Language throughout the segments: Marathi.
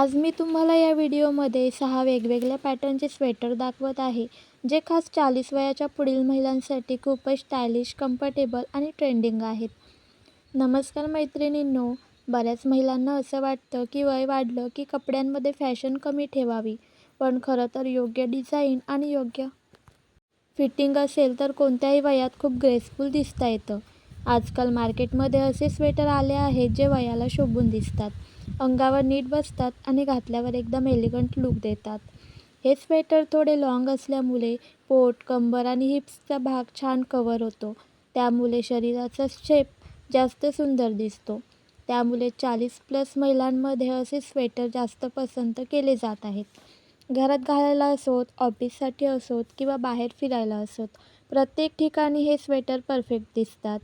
आज मी तुम्हाला या व्हिडिओमध्ये सहा वेगवेगळ्या पॅटर्नचे स्वेटर दाखवत आहे जे खास चाळीस वयाच्या पुढील महिलांसाठी खूपच स्टायलिश कम्फर्टेबल आणि ट्रेंडिंग आहेत. नमस्कार मैत्रिणींनो बऱ्याच महिलांना असं वाटतं की वय वाढलं की कपड्यांमध्ये फॅशन कमी ठेवावी पण खरं तर योग्य डिझाईन आणि योग्य फिटिंग असेल तर कोणत्याही वयात खूप ग्रेसफुल दिसता येतं. आजकाल मार्केटमध्ये असे स्वेटर आले आहेत जे वयाला शोभून दिसतात. अंगावर नीट बसतात आणि घातल्यावर एकदम एलिगंट लुक देतात. हे स्वेटर थोडे लाँग असल्यामुळे पोट कंबर आणि हिप्सचा भाग छान कवर होतो. त्यामुळे शरीराचा शेप जास्त सुंदर दिसतो. त्यामुळे चाळीस प्लस महिलांमध्ये असे स्वेटर जास्त पसंत केले जात आहेत. घरात घालायला असोत ऑफिससाठी असोत किंवा बाहेर फिरायला असोत प्रत्येक ठिकाणी हे स्वेटर परफेक्ट दिसतात.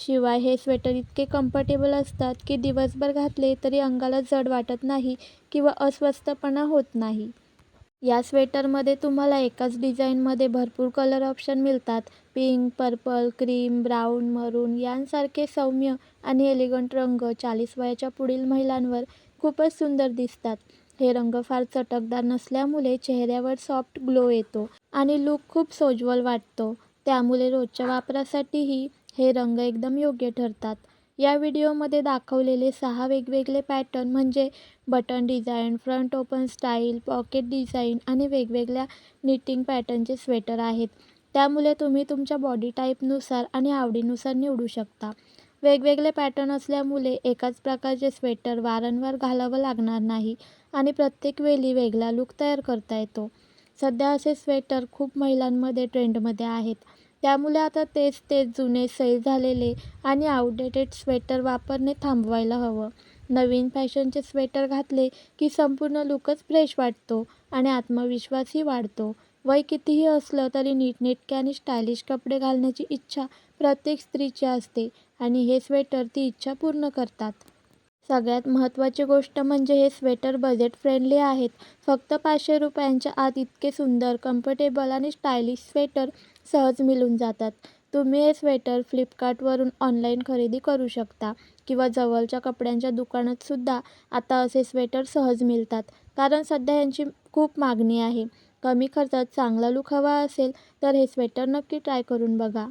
शिवाय हे स्वेटर इतके कम्फर्टेबल असतात की दिवसभर घातले तरी अंगाला जड वाटत नाही किंवा अस्वस्थपणा होत नाही. या स्वेटरमध्ये तुम्हाला एकाच डिझाईनमध्ये भरपूर कलर ऑप्शन मिळतात. Pink purple cream brown maroon यांसारखे सौम्य आणि एलिगंट रंग चाळीस वयाच्या पुढील महिलांवर खूपच सुंदर दिसतात. हे रंग फार चटकदार नसल्यामुळे चेहऱ्यावर सॉफ्ट ग्लो येतो आणि लूक खूप सोज्वल वाटतो. त्यामुळे रोजच्या वापरासाठीही हे रंग एकदम योग्य ठरतात. या व्हिडिओमध्ये दाखवलेले सहा वेगवेगळे पॅटर्न म्हणजे button design front open style pocket design आणि वेगवेगळ्या निटिंग पॅटर्नचे स्वेटर आहेत. त्यामुळे तुम्ही तुमच्या बॉडी टाईपनुसार आणि आवडीनुसार निवडू शकता. वेगवेगळे पॅटर्न असल्यामुळे एकाच प्रकारचे स्वेटर वारंवार घालावं लागणार नाही आणि प्रत्येक वेळी वेगळा लूक तयार करता येतो. सध्या असे स्वेटर खूप महिलांमध्ये ट्रेंडमध्ये आहेत. त्यामुळे आता तेच तेच जुने सैल झालेले आणि आउटडेटेड स्वेटर वापरणे थांबवायला हवं. नवीन फॅशनचे स्वेटर घातले की संपूर्ण लूकच फ्रेश वाटतो आणि आत्मविश्वासही वाढतो. वय कितीही असलं तरी नीटनेटके आणि स्टायलिश कपडे घालण्याची इच्छा प्रत्येक स्त्रीची असते आणि हे स्वेटर ती इच्छा पूर्ण करतात. सगळ्यात महत्त्वाची गोष्ट म्हणजे हे स्वेटर बजेट फ्रेंडली आहेत. फक्त पाचशे रुपयांच्या आत इतके सुंदर कम्फर्टेबल आणि स्टायलिश स्वेटर सहज मिळून जातात. तुम्ही हे स्वेटर फ्लिपकार्टवरून ऑनलाईन खरेदी करू शकता किंवा जवळच्या कपड्यांच्या दुकानातसुद्धा आता असे स्वेटर सहज मिळतात. कारण सध्या यांची खूप मागणी आहे. कमी खर्चात चांगला लूक हवा असेल तर हे स्वेटर नक्की ट्राय करून बघा.